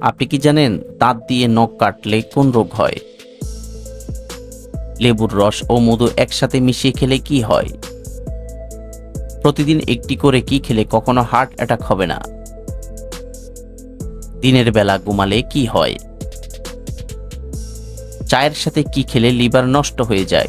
আপনি কি জানেন দাঁত দিয়ে নখ কাটলে কোন রোগ হয়? লেবুর রস ও মধু একসাথে মিশিয়ে খেলে কি হয়? প্রতিদিন একটি করে কি খেলে কখনো হার্ট অ্যাটাক হবে না? দিনের বেলা ঘুমালে কি হয়? চায়ের সাথে কি খেলে লিভার নষ্ট হয়ে যায়?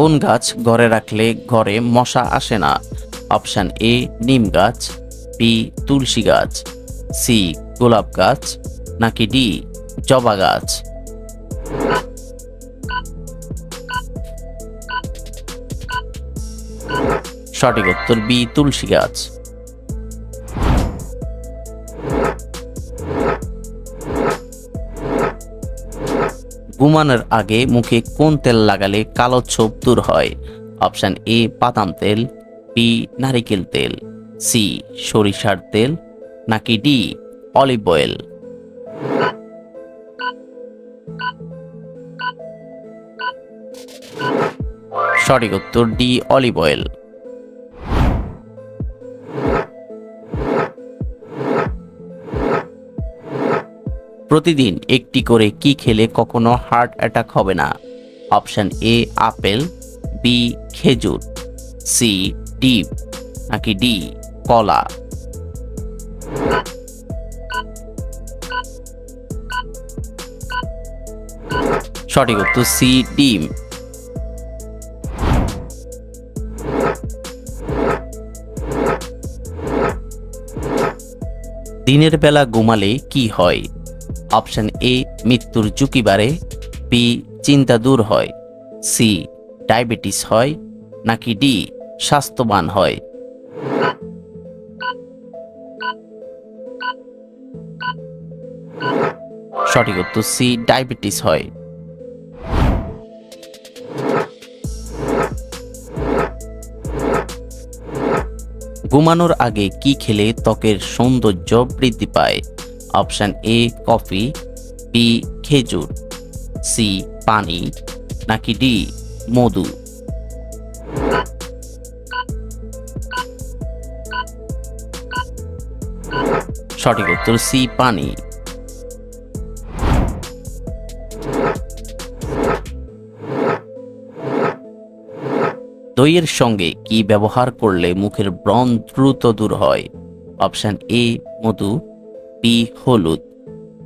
কোন গাছ ঘরে রাখলে ঘরে মশা আসে না? অপশান এ, নিম গাছ, বি, তুলসী গাছ, সি, গোলাপ গাছ, নাকি ডি, জবা গাছ? সঠিক উত্তর বি, তুলসী গাছ। ঘুমানোর আগে মুখে কোন তেল লাগালে কালো ছোপ দূর হয়? অপশান এ, বাদাম তেল, বি, নারিকেল তেল, সি, সরিষার তেল, নাকি ডি, অলিভ অয়েল? সঠিক উত্তর ডি, অলিভ অয়েল। প্রতিদিন একটি করে কি খেলে কখনো হার্ট অ্যাটাক হবে না? অপশান এ, আপেল, বি, খেজুর, সি ডিপ নাকি ডি, কলা? সঠিক উত্তর সি, ডিম। দিনের বেলা ঘুমালে কি হয়? অপশন এ, মৃত্যুর ঝুঁকি বাড়ে। বি, চিন্তা দূর হয়। সি, ডায়াবেটিস হয়। নাকি ডি, স্বাস্থ্যবান হয়। সঠিক উত্তর সি, ডায়াবেটিস হয়। ঘুমানোর আগে কি খেলে ত্বকের সৌন্দর্য বৃদ্ধি পায়? অপশন এ, কফি, বি, খেজুর, সি পানি নাকি ডি, মধু? সঠিক উত্তর সি পানি দইয়ের সঙ্গে কি ব্যবহার করলে মুখের ব্রণ দ্রুত দূর হয়? অপশন এ, মধু। বি হলুদ,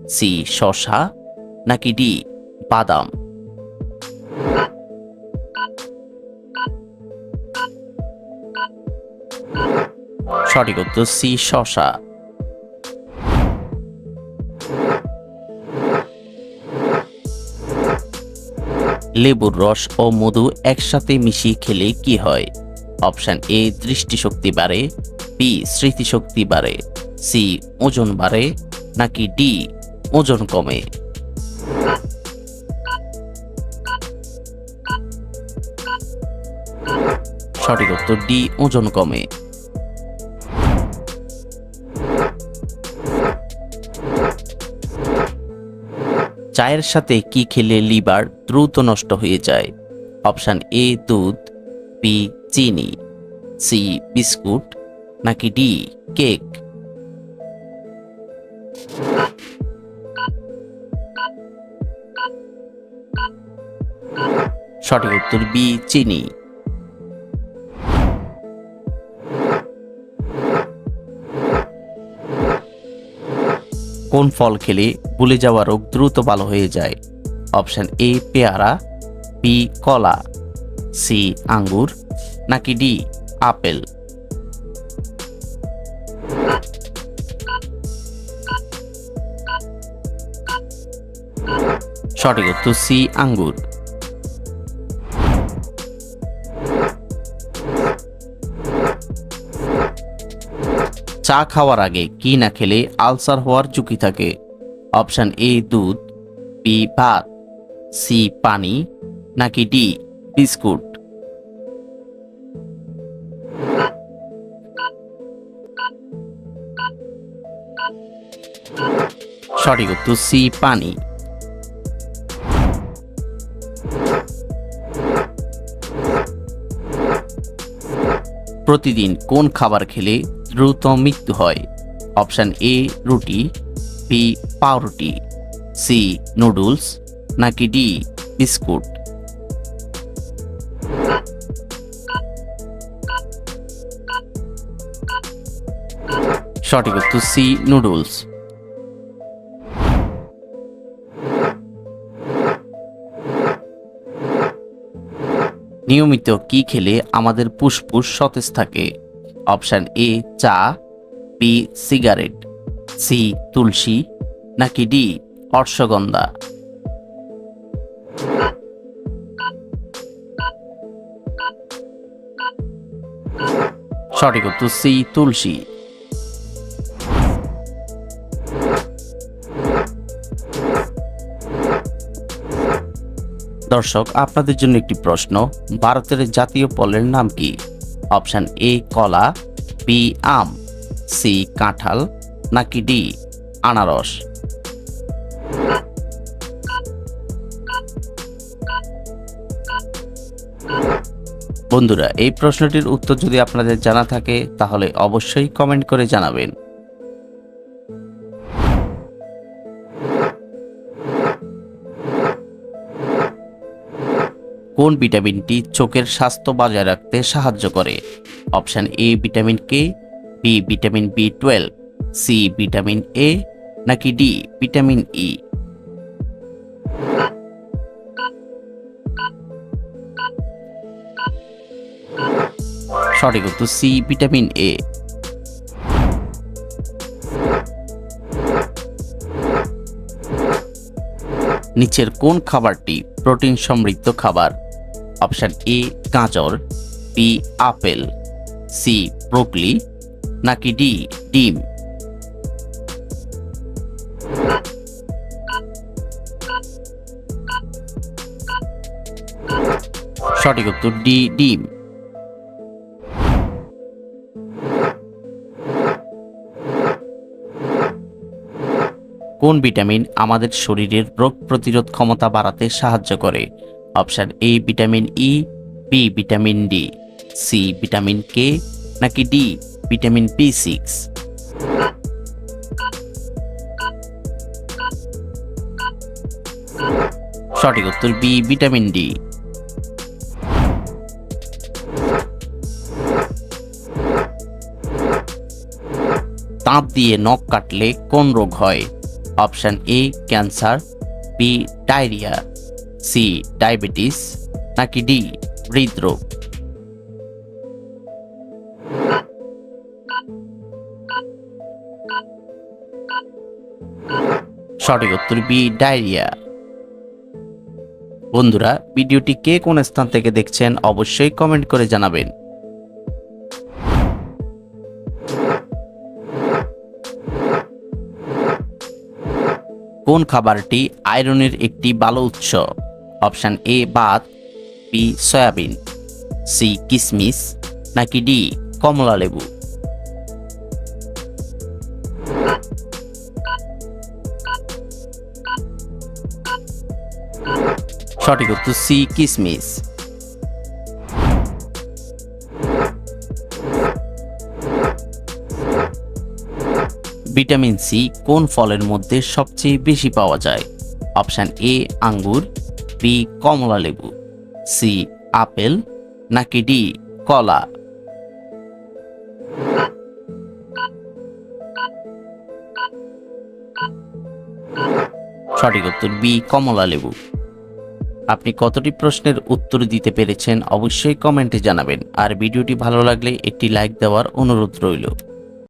সি শশা নাকি ডি বাদাম? সঠিক উত্তর সি শশা লেবুর রস ও মধু একসাথে মিশিয়ে খেলে কি হয়? অপশন এ, দৃষ্টিশক্তি বাড়ে, বি, স্মৃতিশক্তি বাড়ে। সি ওজন বাড়ে নাকি ডি ওজন কমে? সঠিক উত্তর ডি, ওজন কমে। চায়ের সাথে কি খেলে লিভার দ্রুত নষ্ট হয়ে যায়? অপশান এ, দুধ, বি, চিনি, সি, বিস্কুট, নাকি ডি, কেক? সঠিক উত্তর বি, চিনি। কোন ফল খেলে ভুলে যাওয়া রোগ দ্রুত ভালো হয়ে যায়? অপশন এ, পেয়ারা, বি, কলা, সি, আঙ্গুর, নাকি ডি, আপেল? সঠিক উত্তর সি, আঙ্গুর। চা খাওয়ার আগে কি না খেলে আলসার হওয়ার ঝুঁকি থাকে। অপশান এ, দুধ, বি, ভাত, সি, পানি, নাকি ডি, বিস্কুট। সঠিক উত্তর সি, পানি। প্রতিদিন কোন খাবার খেলে দ্রুত মৃত্যু হয়। অপশান এ, রুটি বি পাউরুটি সি নুডলস, নাকি ডি বিস্কুট। সঠিক উত্তর সি নুডলস। নিয়মিত কি খেলে আমাদের ফুসফুস সতেজ থাকে? অপশান এ, চা, বি, সিগারেট, সি, তুলসী, নাকি ডি অর্শগন্ধা সঠিক উত্তর সি, তুলসী। দর্শক, আপনাদের জন্য একটি প্রশ্ন, ভারতের জাতীয় ফলের নাম কি? অপশান এ, কলা, বি, আম, সি, কাঁঠাল, নাকি ডি, আনারস। বন্ধুরা, এই প্রশ্নটির উত্তর যদি আপনাদের জানা থাকে, তাহলে অবশ্যই কমেন্ট করে জানাবেন। কোন ভিটামিনটি চোখের স্বাস্থ্য বজায় রাখতে সাহায্য করে? Option A vitamin K, B vitamin B twelve, C vitamin A, নাকি ডি ভিটামিন ই? সঠিক উত্তর সি ভিটামিন এ। নিচের কোন খাবারটি প্রোটিন সমৃদ্ধ খাবার? অপশান এ, গাজর, বি, আপেল, সি, ব্রোকলি, নাকি ডি, ডিম? সঠিক উত্তর ডি, ডিম। কোন ভিটামিন আমাদের শরীরের রোগ প্রতিরোধ ক্ষমতা বাড়াতে সাহায্য করে? Option A vitamin E B vitamin D C vitamin K নাকি ডি ভিটামিন বি সিক্স সঠিক উত্তর বি ভিটামিন ডি তাঁত দিয়ে নখ কাটলে কোন রোগ হয়? Option A cancer B diarrhoea. C diabetes নাকি ডি হৃদরোগ? সঠিক উত্তর বি ডায়রিয়া বন্ধুরা, ভিডিওটি কে কোন স্থান থেকে দেখছেন অবশ্যই কমেন্ট করে জানাবেন। কোন খাবারটি আয়রনের একটি ভালো উৎস? অপশান এ বাদ, বি সয়াবিন, সি কিসমিস, নাকি ডি কমলা লেবু। সঠিক উত্তর সি কিসমিস। ভিটামিন সি কোন ফলের মধ্যে সবচেয়ে বেশি পাওয়া যায়? অপশান এ আঙ্গুর বি কমলা লেবু, সি আপেল, নাকি ডি কলা? সঠিক উত্তর বি কমলা লেবু। আপনি কতটি প্রশ্নের উত্তর দিতে পেরেছেন অবশ্যই কমেন্টে জানাবেন। আর ভিডিওটি ভালো লাগলে একটি লাইক দেওয়ার অনুরোধ রইল।